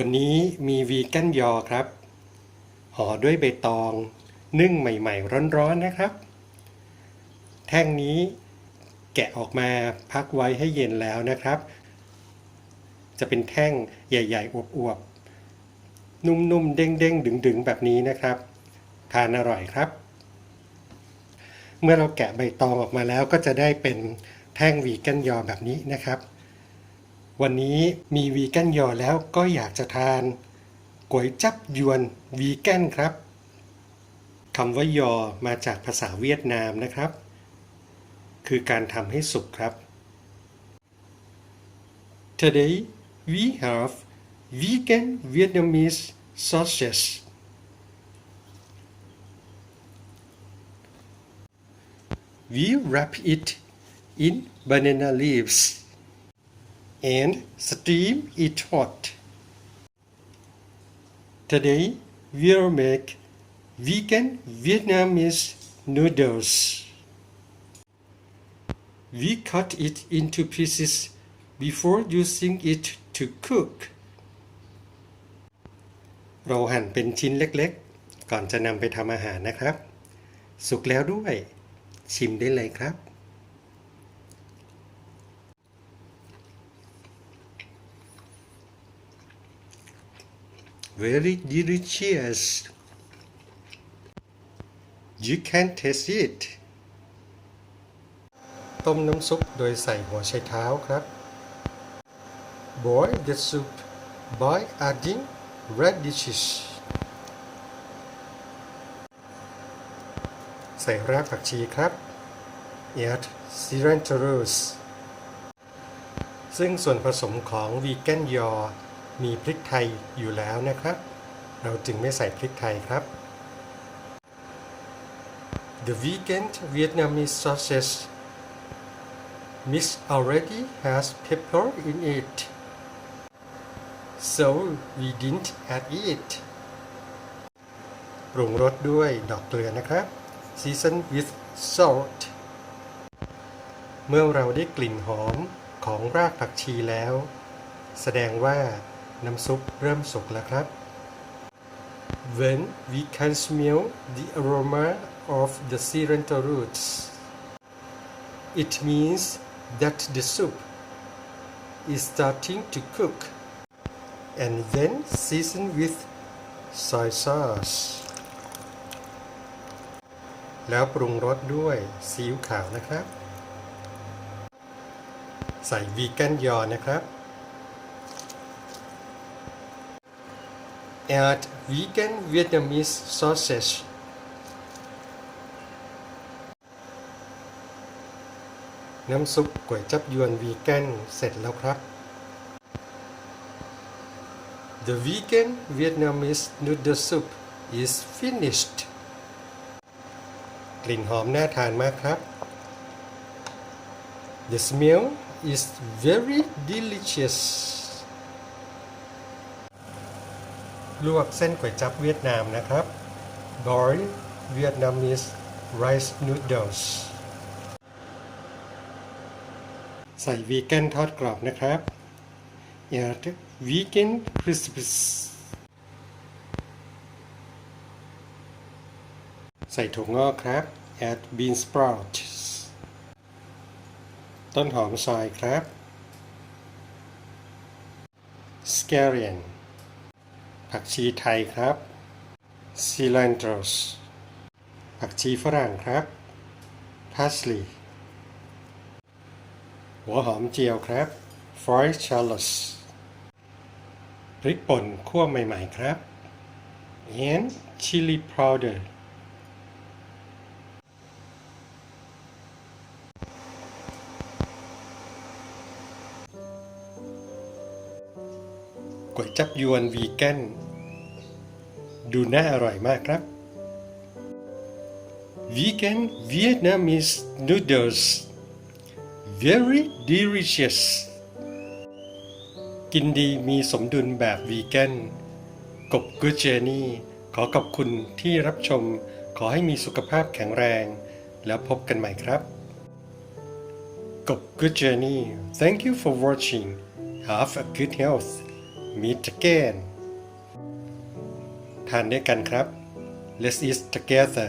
วันนี้มีวีแกนยอครับห่อด้วยใบตอง นึ่งใหม่ ๆ ร้อนๆนะครับ แท่งนี้แกะออกมาพักไว้ให้เย็นแล้วนะครับ จะเป็นแท่งใหญ่ ๆ อวบๆ นุ่มๆ เด้งๆ ดึงๆ แบบนี้นะครับ ทานอร่อยครับ เมื่อเราแกะใบตองออกมาแล้วก็จะได้เป็นแท่งวีแกนยอแบบนี้นะครับ วันนี้มีวีแกนยอแล้วก็อยากจะทานก๋วยจับยวนวีแกนครับคำว่ายอมาจากภาษาเวียดนามนะครับ คือการทำให้สุกครับ Today we have vegan Vietnamese sausages We wrap it in banana leaves and steam it hot. Today we'll make vegan Vietnamese noodles. We cut it into pieces before using it to cook. เราหั่นเป็นชิ้นเล็กๆ ก่อนจะนำไปทำอาหารนะครับ สุกแล้วด้วย ชิมได้เลยครับ Very delicious. You can taste it. ต้มน้ำซุปโดยใส่หัวไชเท้าครับ Boil the soup by adding radishes. ใส่รากผักชีครับ Add cilantro ซึ่งส่วนผสมของวีแกนยอ มีพริกไทยอยู่แล้วนะครับ เราจึงไม่ใส่พริกไทยครับ The vegan Vietnamese sausage mix already has pepper in it so we didn't add it ปรุงรสด้วยดอกเกลือนะครับ season with salt เมื่อเราได้กลิ่นหอมของรากผักชีแล้ว แสดงว่า น้ำซุปเริ่มสุกแล้วครับ When we can smell the aroma of the cilantro roots it means that the soup is starting to cook and then season with soy sauce แล้วปรุงรสด้วยซีอิ๊วขาวนะครับ ใส่วีแกนยอนะครับ add vegan Vietnamese sausage น้ำซุปก๋วยจับยวนวีแกนเสร็จแล้วครับ The vegan Vietnamese noodle soup is finished กลิ่นหอมน่าทานมากครับ The smell is very delicious ลวกเส้นก๋วยจับเวียดนามนะครับ Boil Vietnamese rice noodles ใส่วีแกนทอดกรอบนะครับ Add vegan Crisps ใส่ถั่วงอกครับ Add bean sprouts ต้นหอมซอยครับ Scallion ผักชีไทยครับ cilantro ผักชีฝรั่งครับ parsley หัวหอมเจียวครับ fried shallots พริกป่นคั่วใหม่ ๆ ครับ and chili powder ก๋วยจับยวนวีแกนดูน่าอร่อยมากครับ Vegan Vietnamese noodles very delicious กินดีมีสมดุลแบบวีแกนกบกูเจนี่ขอขอบคุณที่รับชม ขอให้มีสุขภาพแข็งแรง แล้วพบกันใหม่ครับกบ Good Journey Thank you for watching Have a good health มีทเกนทานด้วยกันครับ let's eat together